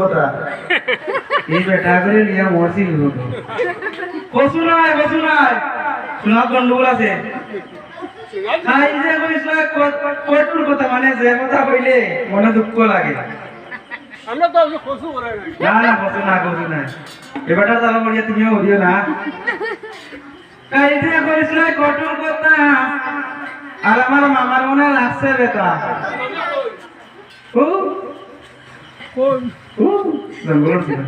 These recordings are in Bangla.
কথা। এই বেটা করে নিয়ে মরছি কসু নাই কসু নাই শোনা গন্ডগোল আছে। খাই যে কটুর কথা মানে যে কথা কইলে মনে দুঃখ লাগে। আমরা তো আজকে করে নাই। না না এবারটা তুমিও হইও না। খাই যে কইছ কটুর কথা। আর আমার মামার মনে লাগছে বেটা। ও কোন ও জঙ্গল ছিল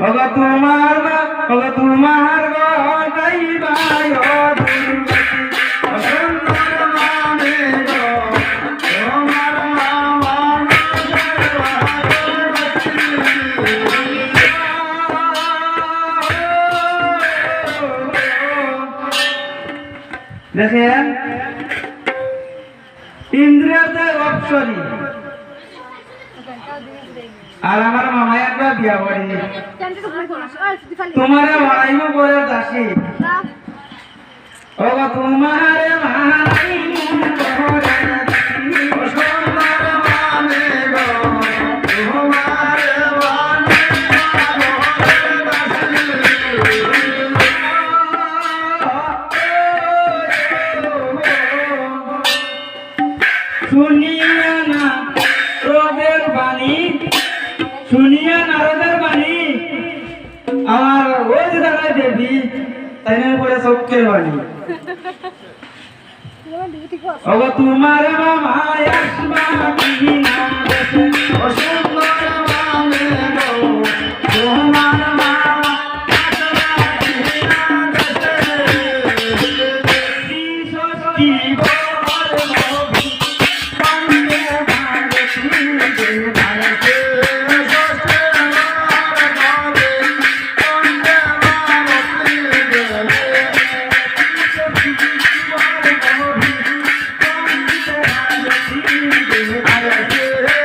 ওগো তোমার গো ওগো তোমার গো গাইবাই ও দুর্গতি ও সুন্দর নামে গো তোমার দেখেন? ইন্দ্রিয়তে অপসরী আর আমার মামাই একবার বিয়া করি তোমারে করে দাসী। তোমারে করে শুনিয়া না রোদের বাণী শুনিয়া নারদের বাণী। আমার ওই যে দাঁড়ায় দেবী তাই না পরে চোখের বাণী। তোমার মামা আসবা কি না I like it.